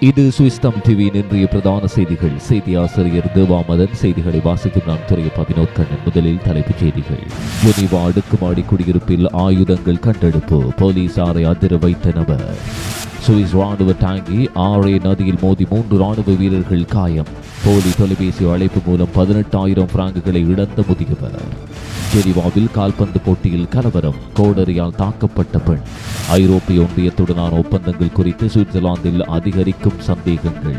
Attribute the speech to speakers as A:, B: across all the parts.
A: இது சுவிஸ்தம் டிவியின் இன்றைய பிரதான செய்திகள். செய்தி ஆசிரியர் தேவாமதன் செய்திகளை வாசிக்கும் நான் துறைய வினோத் முதலில் தலைப்புச் செய்திகள். புனிவா அடுக்குமாடி குடியிருப்பில் ஆயுதங்கள் கண்டெடுப்பு. போலீசாரை அதிர வைத்த நபர். சுவிஸ் ராணுவ டாங்கி ஆரே நதியில் மோதி மூன்று ராணுவ வீரர்கள் காயம். போலி தொலைபேசி அழைப்பு மூலம் பதினெட்டாயிரம் பிராங்குகளை இழந்த முதியவர். ஜெனிவாவில் கால்பந்து போட்டியில் கலவரம் கோடரியால் தாக்கப்பட்ட பெண். ஐரோப்பிய ஒன்றியத்துடனான ஒப்பந்தங்கள் குறித்து சுவிட்சர்லாந்தில் அதிகரிக்கும் சந்தேகங்கள்.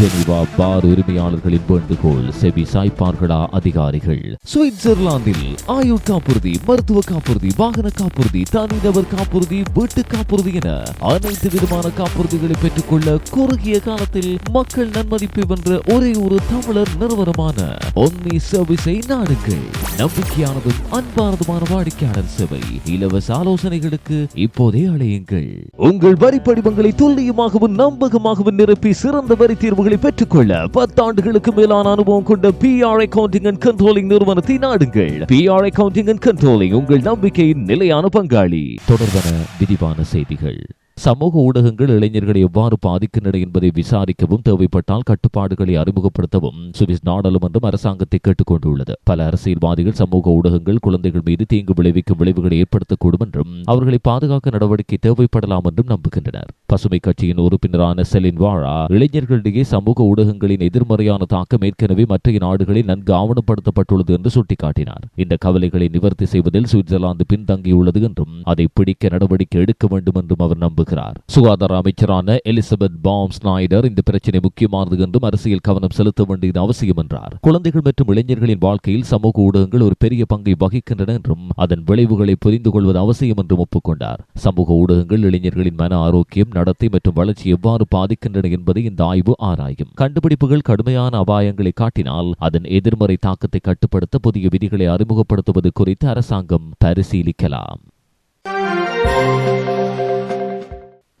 A: ஜெனிவா பார் உரிமையாளர்களின் வேண்டுகோள் செவி சாய்ப்பார்களா அதிகாரிகள்? சுவிட்சர்லாந்தில் ஆயுள் காப்புறுதி மருத்துவ காப்புறுதி வாகன காப்புறுதி தனிநபர் காப்புறுதி வீட்டு காப்புறுதி என அனைத்து விதமான காப்புறுதிகளை பெற்றுக்கொள்ள குறுகிய காலத்தில் மக்கள் நன்மதிப்பை வென்ற ஒரே ஒரு தமிழர் நிறுவனமான ஒன்னி சர்வீஸை நாடுங்கள் நம்பிக்கையானதும் அன்பானதுமான வாடிக்கையாளர் சேவை இலவச ஆலோசனைகளுக்கு இப்போதே அழையுங்கள். உங்கள் வரி படிவங்களை துல்லியமாகவும் நம்பகமாகவும் நிரப்பி சிறந்த வரி தீர்வுகளை பெற்றுக்கொள்ள பத்தாண்டுகளுக்கு மேலான அனுபவம் கொண்ட P R accounting and controlling நிறுவனத்தை நாடுங்கள். பிஆர் அக்கவுண்டிங் அண்ட் கண்ட்ரோலிங் உங்கள் நம்பிக்கையின் நிலையான பங்காளி. தொடர்பான விரிவான செய்திகள். சமூக ஊடகங்கள் இளைஞர்களை எவ்வாறு பாதிக்கின்றன என்பதை விசாரிக்கவும் தேவைப்பட்டால் கட்டுப்பாடுகளை அறிமுகப்படுத்தவும் சுவிஸ் நாடாளுமன்றம் அரசாங்கத்தை கேட்டுக்கொண்டுள்ளது. பல அரசியல்வாதிகள் சமூக ஊடகங்கள் குழந்தைகள் மீது தீங்கு விளைவிக்கும் விளைவுகளை ஏற்படுத்தக்கூடும் என்றும் அவர்களை பாதுகாக்க நடவடிக்கை தேவைப்படலாம் என்றும் நம்புகின்றனர். பசுமை கட்சியின் உறுப்பினரான செலின் வாழா இளைஞர்களிடையே சமூக ஊடகங்களின் எதிர்மறையான தாக்கம் ஏற்கனவே மற்ற நாடுகளில் நன்கு ஆவணப்படுத்தப்பட்டுள்ளது என்று சுட்டிக்காட்டினார். இந்த கவலைகளை நிவர்த்தி செய்வதில் சுவிட்சர்லாந்து பின்தங்கியுள்ளது என்றும் அதை பிடிக்க நடவடிக்கை எடுக்க வேண்டும் என்றும் அவர் நம்புகிறார். சுகாதார அமைச்சரான எலிசபெத் பாம் ஸ்னைடர் இந்த பிரச்சனை முக்கியமானது என்றும் அரசியல் கவனம் செலுத்த வேண்டியது அவசியம் என்றார். குழந்தைகள் மற்றும் இளைஞர்களின் வாழ்க்கையில் சமூக ஊடகங்கள் ஒரு பெரிய பங்கை வகிக்கின்றன என்றும் அதன் விளைவுகளை புரிந்து கொள்வது அவசியம் என்றும் ஒப்புக்கொண்டார். சமூக ஊடகங்கள் இளைஞர்களின் மன ஆரோக்கியம் நடத்தை மற்றும் வளர்ச்சி எவ்வாறு பாதிக்கின்றன என்பதை இந்த ஆய்வு ஆராயும். கண்டுபிடிப்புகள் கடுமையான அபாயங்களை காட்டினால் அதன் எதிர்மறை தாக்கத்தை கட்டுப்படுத்த புதிய விதிகளை அறிமுகப்படுத்துவது குறித்து அரசாங்கம் பரிசீலிக்கலாம்.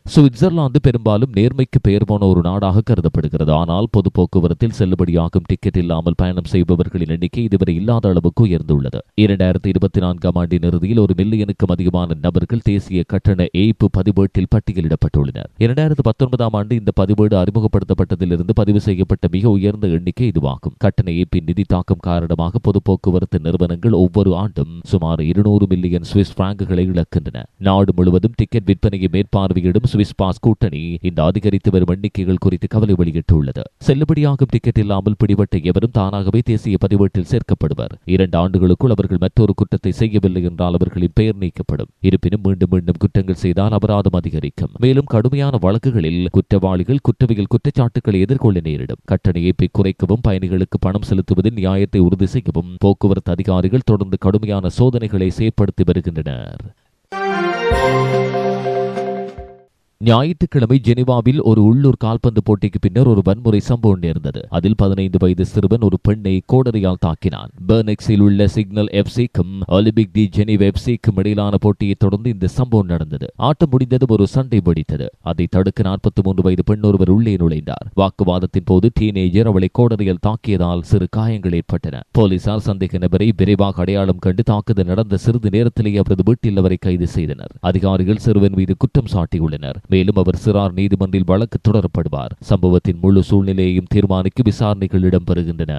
A: சுவிட்சர்லாந்து பெரும்பாலும் நேர்மைக்கு பெயர் போன ஒரு நாடாக கருதப்படுகிறது. ஆனால் பொது போக்குவரத்தில் செல்லுபடியாகும் டிக்கெட் இல்லாமல் பயணம் செய்பவர்களின் எண்ணிக்கை இதுவரை இல்லாத அளவுக்கு உயர்ந்துள்ளது. இரண்டாயிரத்தி இருபத்தி நான்காம் ஆண்டின் இறுதியில் ஒரு மில்லியனுக்கும் அதிகமான நபர்கள் தேசிய கட்டண ஏய்ப்பு பதிவேட்டில் பட்டியலிடப்பட்டுள்ளனர். இரண்டாயிரத்து பத்தொன்பதாம் ஆண்டு இந்த பதிவேடு அறிமுகப்படுத்தப்பட்டதிலிருந்து பதிவு செய்யப்பட்ட மிக உயர்ந்த எண்ணிக்கை இதுவாகும். கட்டண ஏய்ப்பின் நிதி தாக்கம் காரணமாக பொது போக்குவரத்து நிறுவனங்கள் ஒவ்வொரு ஆண்டும் சுமார் இருநூறு மில்லியன் சுவிஸ் பிராங்குகளை இழக்கின்றன. நாடு முழுவதும் டிக்கெட் விற்பனையை மேற்பார்வையிடும் சுவிஸ் பாஸ் கூட்டணி இந்த அதிகரித்து வரும் எண்ணிக்கைகள் குறித்து கவலை வெளியிட்டுள்ளது. செல்லுபடியாகும் டிக்கெட் இல்லாமல் பிடிபட்ட எவரும் தானாகவே தேசிய பதிவேட்டில் சேர்க்கப்படுவர். இரண்டு ஆண்டுகளுக்குள் அவர்கள் மற்றொரு குற்றத்தை செய்யவில்லை என்றால் அவர்களின் பெயர் நீக்கப்படும். இருப்பினும் மீண்டும் மீண்டும் குற்றங்கள் செய்தால் அபராதம் அதிகரிக்கும். மேலும் கடுமையான வழக்குகளில் குற்றவாளிகள் குற்றவியல் குற்றச்சாட்டுகளை எதிர்கொள்ள நேரிடும். கட்டண குறைக்கவும் பயணிகளுக்கு பணம் செலுத்துவதில் நியாயத்தை உறுதி செய்யவும் போக்குவரத்து அதிகாரிகள் தொடர்ந்து கடுமையான சோதனைகளை செயற்படுத்தி வருகின்றனர். ஞாயிற்றுக்கிழமை ஜெனிவாவில் ஒரு உள்ளூர் கால்பந்து போட்டிக்கு பின்னர் ஒரு வன்முறை சம்பவம் நேர்ந்தது. அதில் பதினைந்து வயது சிறுவன் ஒரு பெண்ணை கோடரியால் தாக்கினான். பெர்னெக்ஸில் உள்ள சிக்னல் எஃப்சிக்கும் ஒலிம்பிக் தி ஜெனிவ் எஃப்சிக்கும் இடையிலான போட்டியை தொடர்ந்து இந்த சம்பவம் நடந்தது. ஆட்டம் முடிந்ததும் ஒரு சண்டை வெடித்தது. அதை தடுக்க நாற்பத்தி மூன்று வயது பெண் ஒருவர் உள்ளே நுழைந்தார். வாக்குவாதத்தின் போது டீனேஜர் அவளை கோடரியால் தாக்கியதால் சிறு காயங்கள் ஏற்பட்டன. போலீசார் சந்தேக நபரை விரைவாக அடையாளம் கண்டு தாக்குதல் நடந்த சிறிது நேரத்திலேயே அவரது வீட்டில் அவரை கைது செய்தனர். அதிகாரிகள் சிறுவன் மீது குற்றம் சாட்டியுள்ளனர். மேலும் அவர் சிறார் நீதிமன்றில் வழக்கு தொடரப்படுவார். சம்பவத்தின் முழு சூழ்நிலையையும் தீர்மானிக்க விசாரணைகள் இடம்பெறுகின்றன.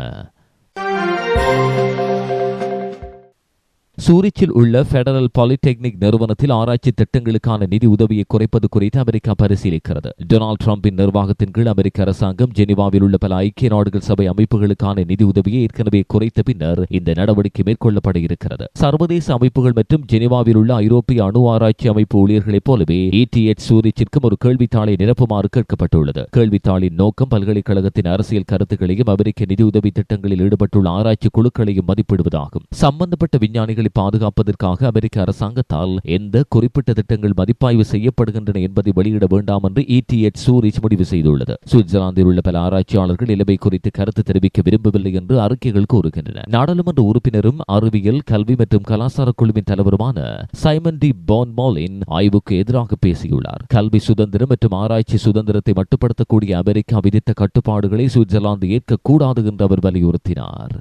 A: சூரிச்சில் உள்ள பெடரல் பாலிடெக்னிக் நிறுவனத்தில் ஆராய்ச்சி திட்டங்களுக்கான நிதி உதவியை குறைப்பது குறித்து அமெரிக்கா பரிசீலிக்கிறது. டொனால்டு டிரம்பின் நிர்வாகத்தின் கீழ் அமெரிக்க அரசாங்கம் ஜெனிவாவில் உள்ள பல ஐக்கிய நாடுகள் சபை அமைப்புகளுக்கான நிதி உதவியை ஏற்கனவே குறைத்த பின்னர் இந்த நடவடிக்கை மேற்கொள்ளப்பட இருக்கிறது. சர்வதேச அமைப்புகள் மற்றும் ஜெனிவாவில் உள்ள ஐரோப்பிய அணு ஆராய்ச்சி அமைப்பு ஊழியர்களைப் போலவே இடிஎச் சூரிச்சிற்கும் ஒரு கேள்வித்தாளை நிரப்புமாறு கேட்கப்பட்டுள்ளது. கேள்வித்தாளின் நோக்கம் பல்கலைக்கழகத்தின் அரசியல் கருத்துக்களையும் அமெரிக்க நிதி உதவி திட்டங்களில் ஈடுபட்டுள்ள ஆராய்ச்சி குழுக்களையும் மதிப்பிடுவதாகும். சம்பந்தப்பட்ட விஞ்ஞானிகள் பாதுகாப்பதற்காக அமெரிக்க அரசாங்கத்தால் எந்த குறிப்பிட்ட திட்டங்கள் மதிப்பாய்வு செய்யப்படுகின்றன என்பதை வெளியிட வேண்டாம் என்று இடிஎச் சூரிச் முடிவு செய்துள்ளது. சுவிட்சர்லாந்தில் உள்ள பல ஆராய்ச்சியாளர்கள் நிலைமை குறித்து கருத்து தெரிவிக்க விரும்பவில்லை என்று அறிக்கைகள் கூறுகின்றன. நாடாளுமன்ற உறுப்பினரும் அறிவியல் கல்வி மற்றும் கலாச்சார குழுவின் தலைவருமான சைமன் டி பான்மாலின் ஆய்வுக்கு எதிராக பேசியுள்ளார். கல்வி சுதந்திரம் மற்றும் ஆராய்ச்சி சுதந்திரத்தை மட்டுப்படுத்தக்கூடிய அமெரிக்கா விதித்த கட்டுப்பாடுகளை சுவிட்சர்லாந்து ஏற்கக்கூடாது என்று அவர் வலியுறுத்தினார்.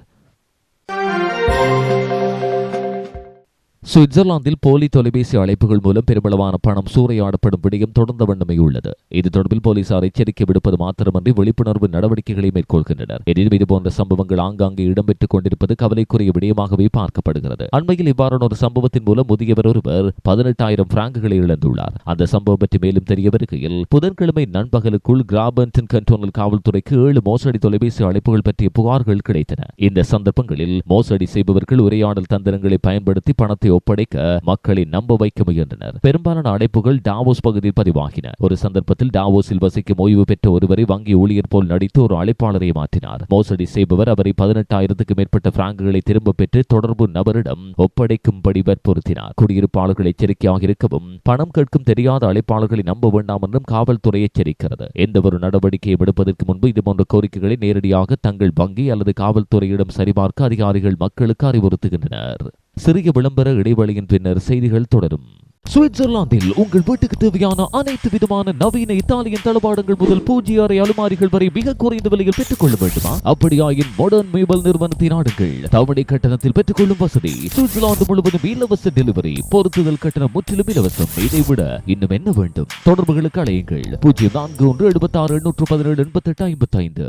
A: சுவிட்சர்லாந்தில் போலி தொலைபேசி அழைப்புகள் மூலம் பெருமளவான பணம் சூறையாடப்படும் விடயம் தொடர்ந்த வண்ணமே உள்ளது. இது தொடர்பில் போலீசார் எச்சரிக்கை விடுப்பது மாத்திரமன்றி விழிப்புணர்வு நடவடிக்கைகளை மேற்கொள்கின்றனர். எனினும் இதுபோன்ற சம்பவங்கள் ஆங்காங்கே இடம்பெற்றுக் கொண்டிருப்பது கவலைக்குரிய விடயமாகவே பார்க்கப்படுகிறது. அண்மையில் இவ்வாறான ஒரு சம்பவத்தின் மூலம் முதியவர் ஒருவர் பதினெட்டாயிரம் பிராங்குகளை இழந்துள்ளார். அந்த சம்பவம் பற்றி மேலும் தெரிய வருகையில் புதன்கிழமை நண்பகலுக்குள் கிராபன்டன் கண்டோனல் காவல்துறைக்கு ஏழு மோசடி தொலைபேசி அழைப்புகள் பற்றிய புகார்கள் கிடைத்தன. இந்த சந்தர்ப்பங்களில் மோசடி செய்பவர்கள் உரையாடல் தந்திரங்களை பயன்படுத்தி பணத்தை ஒப்படைக்க மக்களை நம்ப வைக்க முயன்றனர். பெரும்பாலான அழைப்புகள் டாவோஸ் பகுதியில் பதிவாகின. ஒரு சந்தர்ப்பத்தில் டாவோஸில் வசிக்கும் ஓய்வு பெற்ற ஒருவரை வங்கி ஊழியர் போல் நடித்து ஒரு அழைப்பாளரை மாற்றினார். மோசடி செய்பவர் அவரை பதினெட்டாயிரத்துக்கு மேற்பட்ட பிராங்குகளை திரும்ப பெற்று தொடர்பு நபரிடம் ஒப்படைக்கும்படி வற்புறுத்தினார். குடியிருப்பாளர்கள் எச்சரிக்கையாக இருக்கவும் பணம் கேட்கும் தெரியாத அழைப்பாளர்களை நம்ப வேண்டாம் என்றும் காவல்துறை எச்சரிக்கிறது. எந்த ஒரு நடவடிக்கையை எடுப்பதற்கு முன்பு இதுபோன்ற கோரிக்கைகளை நேரடியாக தங்கள் வங்கி அல்லது காவல்துறையிடம் சரிபார்க்க அதிகாரிகள் மக்களுக்கு அறிவுறுத்துகின்றனர். சிறிய விளம்பர இடைவெளியின் பின்னர் செய்திகள் தொடரும். சுவிட்சர்லாந்தில் உங்கள் வீட்டுக்கு தேவையான அனைத்து விதமான நவீன இத்தாலியன் தளபாடங்கள் முதல் பூஜ்ய அறை அலுமாரிகள் வரை மிக குறைந்த விலையில் பெற்றுக் கொள்ள வேண்டுமா? அப்படியாயின் மாடர்ன் மேபல் நிறுவனத்தை நாடுங்கள் தவணை கட்டணத்தில் பெற்றுக் கொள்ளும் வசதி சுவிட்சர்லாந்து முழுவதும் இலவச டெலிவரி பொருத்துதல் கட்டணம் முற்றிலும் இலவசம். இதை விட இன்னும் என்ன வேண்டும்? தொடர்புகளுக்கு அழையுங்கள். பூஜ்ஜியம் நான்கு ஒன்று எழுபத்தி ஆறு எண்ணூற்று பதினேழு எண்பத்தி எட்டு ஐம்பத்தி ஐந்து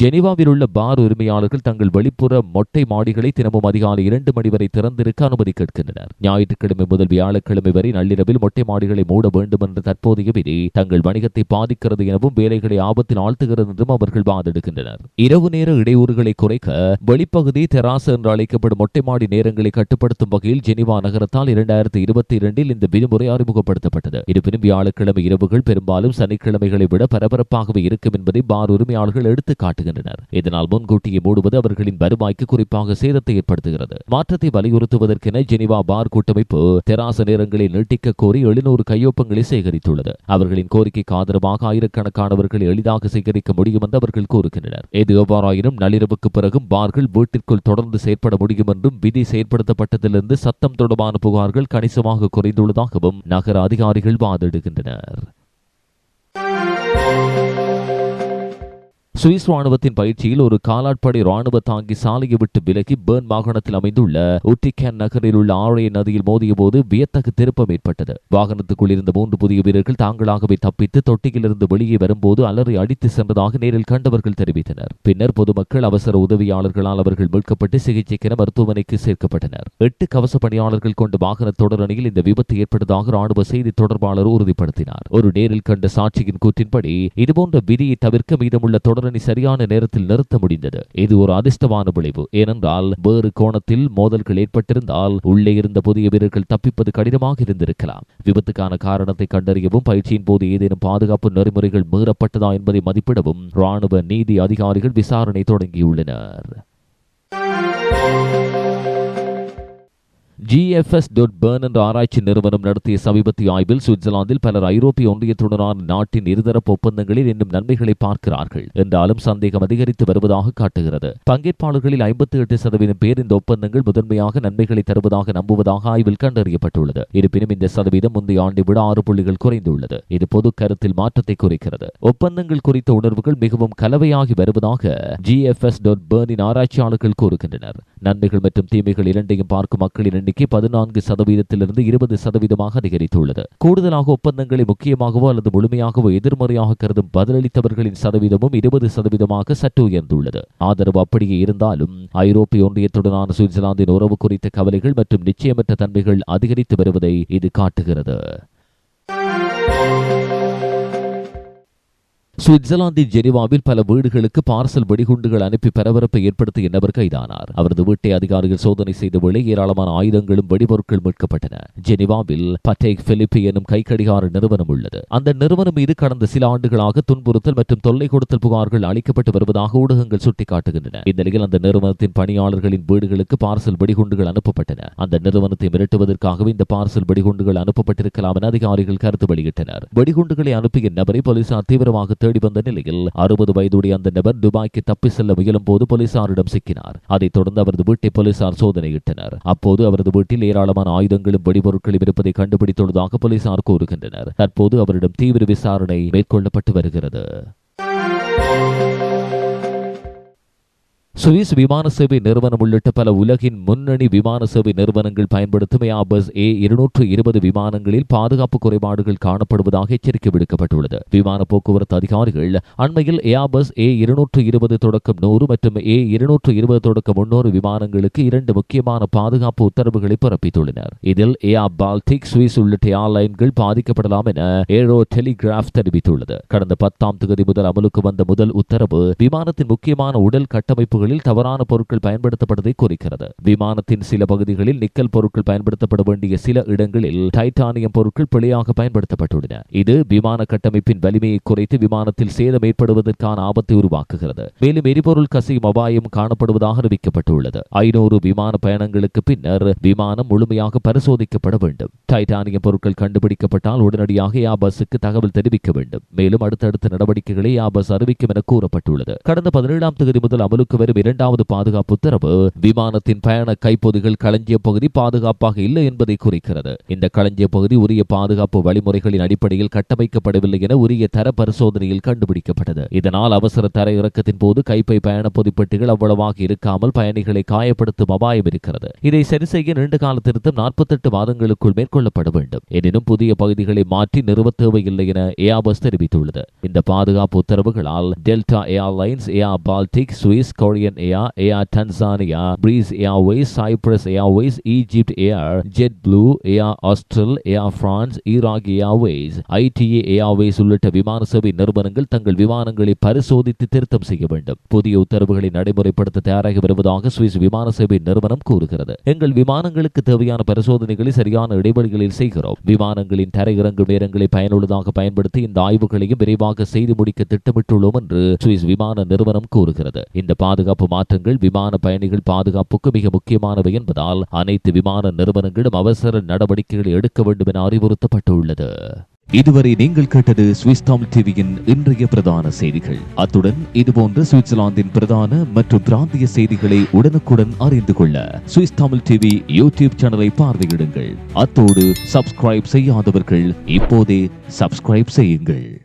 A: ஜெனீவாவில் உள்ள பார் உரிமையாளர்கள் தங்கள் வெளிப்புற மொட்டை மாடிகளை தினமும் அதிகாலை இரண்டு மணி வரை திறந்திருக்க அனுமதி கேட்கின்றனர். ஞாயிற்றுக்கிழமை முதல் வியாழக்கிழமை வரை நள்ளிரவில் மொட்டை மாடிகளை மூட வேண்டும் என்ற தற்போதைய விதி தங்கள் வணிகத்தை பாதிக்கிறது எனவும் வேலைகளை ஆபத்தில் ஆழ்த்துகிறது என்றும் அவர்கள் வாதிடுகின்றனர். இரவு நேர இடையூறுகளை குறைக்க வெளிப்பகுதி தெராசு என்று அழைக்கப்படும் மொட்டை மாடி நேரங்களை கட்டுப்படுத்தும் வகையில் ஜெனீவா நகரத்தால் இரண்டாயிரத்தி இருபத்தி இரண்டில் இந்த விதிமுறை அறிமுகப்படுத்தப்பட்டது. இருப்பினும் வியாழக்கிழமை இரவுகள் பெரும்பாலும் சனிக்கிழமைகளை விட பரபரப்பாகவே இருக்கும் என்பதை பார் உரிமையாளர்கள் எடுத்துக்காட்டு காட்டுகின்றனர் இதனால் முன்கூட்டியே மூடுவது அவர்களின் வருவாய்க்கு குறிப்பாக சேதத்தை ஏற்படுத்துகிறது. மாற்றத்தை வலியுறுத்துவதற்கென ஜெனிவா பார் கூட்டமைப்பு தெராச நேரங்களை நீட்டிக்க கோரி எழுநூறு கையொப்பங்களை சேகரித்துள்ளது. அவர்களின் கோரிக்கைக்கு ஆதரவாக ஆயிரக்கணக்கானவர்களை எளிதாக சேகரிக்க முடியும் என்று அவர்கள் கூறுகின்றனர். எது எவ்வாறாயினும் நள்ளிரவுக்கு பிறகும் பார்கள் வீட்டிற்குள் தொடர்ந்து செயற்பட முடியும் என்றும் விதி செயற்படுத்தப்பட்டதிலிருந்து சத்தம் தொடர்பான புகார்கள் கணிசமாக குறைந்துள்ளதாகவும் நகர அதிகாரிகள் வாதிடுகின்றனர். சுவிஸ் ராணுவத்தின் பயிற்சியில் ஒரு காலாட்படை ராணுவ தாங்கி சாலையை விட்டு விலகி பேர்ன் மாகாணத்தில் அமைந்துள்ள உட்டிகேன் நகரில் உள்ள ஆழைய நதியில் மோதிய போது வியத்தகு திருப்பம் ஏற்பட்டது. வாகனத்துக்குள் இருந்த மூன்று புதிய வீரர்கள் தாங்களாகவே தப்பித்து தொட்டியிலிருந்து வெளியே வரும்போது அலறி அடித்து சென்றதாக நேரில் கண்டவர்கள் தெரிவித்தனர். பின்னர் பொதுமக்கள் அவசர உதவியாளர்களால் அவர்கள் மீட்கப்பட்டு சிகிச்சைக்கென மருத்துவமனைக்கு சேர்க்கப்பட்டனர். எட்டு கவச பணியாளர்கள் கொண்ட வாகன தொடரணியில் இந்த விபத்து ஏற்பட்டதாக ராணுவ செய்தி தொடர்பாளர் உறுதிப்படுத்தினார். ஒரு நேரில் கண்ட சாட்சியின் கூற்றின்படி இதுபோன்ற விதியை தவிர்க்க மீதமுள்ள தொடர் தொடரணி சரியான நேரத்தில் நிறுத்த முடிந்தது. இது ஒரு அதிர்ஷ்டமான விளைவு. ஏனென்றால் வேறு கோணத்தில் மோதல்கள் ஏற்பட்டிருந்தால் உள்ளே இருந்த புதிய வீரர்கள் தப்பிப்பது கடினமாக இருந்திருக்கலாம். விபத்துக்கான காரணத்தை கண்டறியவும் பயிற்சியின் போது ஏதேனும் பாதுகாப்பு நெறிமுறைகள் மீறப்பட்டதா என்பதை மதிப்பிடவும் ராணுவ நீதி அதிகாரிகள் விசாரணை தொடங்கியுள்ளனர். ஜிஎஃப்எஸ் டாட் பேர்ன் என்ற ஆராய்ச்சி நிறுவனம் நடத்திய சமீபத்திய ஆய்வில் சுவிட்சர்லாந்தில் பலர் ஐரோப்பிய ஒன்றியத்துடனான நாட்டின் இருதரப்பு ஒப்பந்தங்களில் இன்னும் நன்மைகளை பார்க்கிறார்கள். என்றாலும் சந்தேகம் அதிகரித்து வருவதாக காட்டுகிறது. பங்கேற்பாளர்களில் ஐம்பத்தி எட்டு சதவீதம் பேர் இந்த ஒப்பந்தங்கள் முதன்மையாக நன்மைகளை தருவதாக நம்புவதாக ஆய்வில் கண்டறியப்பட்டுள்ளது. இருப்பினும் இந்த சதவீதம் முந்தைய ஆண்டை விட ஆறு புள்ளிகள் குறைந்துள்ளது. இது பொது கருத்தில் மாற்றத்தை குறிக்கிறது. ஒப்பந்தங்கள் குறித்த உணர்வுகள் மிகவும் கலவையாகி வருவதாக ஜிஎஃப்எஸ் டாட் பேர்னின் ஆராய்ச்சியாளர்கள் கூறுகின்றனர். நன்மைகள் மற்றும் தீமைகள் இரண்டையும் பார்க்கும் மக்களின் எண்ணிக்கை பதினான்கு சதவீதத்திலிருந்து இருபது சதவீதமாக அதிகரித்துள்ளது. கூடுதலாக ஒப்பந்தங்களை முக்கியமாகவோ அல்லது முழுமையாகவோ எதிர்மறையாக கருதும் பதிலளித்தவர்களின் சதவீதமும் இருபது சதவீதமாக சற்று உயர்ந்துள்ளது. ஆதரவு அப்படியே இருந்தாலும் ஐரோப்பிய ஒன்றியத்துடனான சுவிட்சர்லாந்தின் உறவு குறித்த கவலைகள் மற்றும் நிச்சயமற்ற தன்மைகள் அதிகரித்து வருவதை இது காட்டுகிறது. சுவிட்சர்லாந்தின் ஜெனிவாவில் பல வீடுகளுக்கு பார்சல் வெடிகுண்டுகள் அனுப்பி பரபரப்பை ஏற்படுத்திய நபர் கைதானார். அவரது வீட்டை அதிகாரிகள் சோதனை செய்த வேளை ஏராளமான ஆயுதங்களும் வெடிபொருட்கள் மீட்கப்பட்டன. ஜெனிவாவில் பட்டேக் பிலிப்பி எனும் கைக்கடிகார நிறுவனம் உள்ளது. அந்த நிறுவனம் மீது கடந்த சில ஆண்டுகளாக துன்புறுத்தல் மற்றும் தொல்லை கொடுத்தல் புகார்கள் அளிக்கப்பட்டு வருவதாக ஊடகங்கள் சுட்டிக்காட்டுகின்றன. இந்நிலையில் அந்த நிறுவனத்தின் பணியாளர்களின் வீடுகளுக்கு பார்சல் வெடிகுண்டுகள் அனுப்பப்பட்டன. அந்த நிறுவனத்தை மிரட்டுவதற்காகவே இந்த பார்சல் வெடிகுண்டுகள் அனுப்பப்பட்டிருக்கலாம் என அதிகாரிகள் கருத்து வெளியிட்டனர். வெடிகுண்டுகளை அனுப்பிய நபரை போலீசார் தீவிரமாக தேடி வந்த நிலையில் அறுபது வயதுடைய அந்த நபர் துபாய்க்கு தப்பி செல்ல முயலும் போது போலீசாரிடம் சிக்கினார். அதைத் தொடர்ந்து அவரது வீட்டை போலீசார் சோதனையிட்டனர். அப்போது அவரது வீட்டில் ஏராளமான ஆயுதங்களும் வெடிபொருட்களும் இருப்பதை கண்டுபிடித்துள்ளதாக போலீசார் கூறுகின்றனர். தற்போது அவரிடம் தீவிர விசாரணை மேற்கொள்ளப்பட்டு வருகிறது. சுவிஸ் விமான சேவை நிறுவனம் உள்ளிட்ட பல உலகின் முன்னணி விமான சேவை நிறுவனங்கள் பயன்படுத்தும் ஏர்பஸ் ஏ இருநூற்று இருபது விமானங்களில் பாதுகாப்பு குறைபாடுகள் காணப்படுவதாக எச்சரிக்கை விடுக்கப்பட்டுள்ளது. விமான போக்குவரத்து அதிகாரிகள் அண்மையில் ஏர்பஸ் ஏ இருநூற்று இருபது தொடக்கம் நூறு மற்றும் ஏ இருநூற்று இருபது தொடக்கம் முன்னூறு விமானங்களுக்கு இரண்டு முக்கியமான பாதுகாப்பு உத்தரவுகளை பிறப்பித்துள்ளனர். இதில் ஏர் பால்டிக் சுவிஸ் உள்ளிட்ட ஏர்லைன்கள் பாதிக்கப்படலாம் என ஏரோ டெலிகிராஃப் தெரிவித்துள்ளது. கடந்த பத்தாம் தேதி முதல் அமலுக்கு வந்த முதல் உத்தரவு விமானத்தின் முக்கியமான உடல் கட்டமைப்புகளில் தவறான பொருட்கள் பயன்படுத்தப்படுவதை குறிக்கிறது. விமானத்தின் சில பகுதிகளில் நிக்கல் பொருட்கள் பயன்படுத்தப்பட வேண்டிய சில இடங்களில் டைட்டானியம் பொருட்கள் பிழையாக பயன்படுத்தப்பட்டுள்ளன. இது விமான கட்டமைப்பின் வலிமையை குறைத்து விமானத்தில் சேதம் ஏற்படுவதற்கான ஆபத்தை உருவாக்குகிறது. மேலும் எரிபொருள் கசியும் அபாயம் காணப்படுவதாக அறிவிக்கப்பட்டுள்ளது. ஐநூறு விமான பயணங்களுக்கு பின்னர் விமானம் முழுமையாக பரிசோதிக்கப்பட வேண்டும். டைட்டானியம் பொருட்கள் கண்டுபிடிக்கப்பட்டால் உடனடியாக யாபஸுக்கு தகவல் தெரிவிக்க வேண்டும். மேலும் அடுத்தடுத்த நடவடிக்கைகளை யாபஸ் அறிவிக்கும் என கூறப்பட்டுள்ளது. கடந்த பதினேழாம் தேதி முதல் அமலுக்கு வரும் இரண்டாவது பாதுகாப்பு உத்தரவு. விமானத்தின் பயண கைப்பொதிகள் களஞ்சிய பகுதி பாதுகாப்பாக இல்லை என்பதை குறிக்கிறது. இந்த களஞ்சிய பகுதி உரிய பாதுகாப்பு வழிமுறைகளின் அடிப்படையில் கட்டமைக்கப்படவில்லை என உரிய தர பரிசோதனையில் கண்டுபிடிக்கப்பட்டது. இதனால் அவசர தர இறக்கத்தின் போது கைப்பை பயண பொதிப்பெட்டிகள் அவ்வளவாக இருக்காமல் பயணிகளை காயப்படுத்தும் அபாயம் இருக்கிறது. இதை சரி செய்ய நீண்ட கால திருத்தம் நாற்பத்தெட்டு மாதங்களுக்குள் மேற்கொள்ளப்பட வேண்டும். எனினும் புதிய பகுதிகளை மாற்றி நிறுவ தேவையில்லை என ஏஆபஸ் தெரிவித்துள்ளது. இந்த பாதுகாப்பு உத்தரவுகளால் Delta Airlines air Baltic Swiss Korean Air Air, Air Tanzania, Breeze Airways, Cyprus Airways, Egypt Air, JetBlue, Air Austral, Air France, Iraq Airways ITA Airways உள்ளிட்ட விமான சேவை நிறுவனங்கள் தங்கள் விமானங்களை பரிசோதித்து திருத்தம் செய்ய வேண்டும். புதிய உத்தரவுகளை நடைமுறைப்படுத்த தயாராகி வருவதாக சுவிஸ் விமான சேவை நிறுவனம் கூறுகிறது. எங்கள் விமானங்களுக்கு தேவையான பரிசோதனைகளை சரியான இடைவெளிகளில் செய்கிறோம். விமானங்களின் தரையிறங்கும் நேரங்களை பயனுள்ளதாக பயன்படுத்தி இந்த ஆய்வுகளையும் விரைவாக செய்து முடிக்க திட்டமிட்டுள்ளோம் என்று சுவிஸ் விமான நிறுவனம் கூறுகிறது. இந்த பாதுகாப்பு பாதுகாப்பு மாற்றங்கள் விமான பயணிகள் பாதுகாப்புக்கு மிக முக்கியமானவை என்பதால் அனைத்து விமான நிறுவனங்களும் அவசர நடவடிக்கைகளை எடுக்க வேண்டும் என அறிவுறுத்தப்பட்டுள்ளது. இதுவரை நீங்கள் கேட்டது சுவிஸ் தமிழ் டிவியின் இன்றைய பிரதான செய்திகள். அத்துடன் இதுபோன்ற சுவிட்சர்லாந்தின் பிரதான மற்றும் பிராந்திய செய்திகளை உடனுக்குடன் அறிந்து கொள்ள சுவிஸ் தமிழ் டிவி யூடியூப் சேனலை பார்வையிடுங்கள். அத்தோடு சப்ஸ்கிரைப் செய்யாதவர்கள் இப்போதே சப்ஸ்கிரைப் செய்யுங்கள்.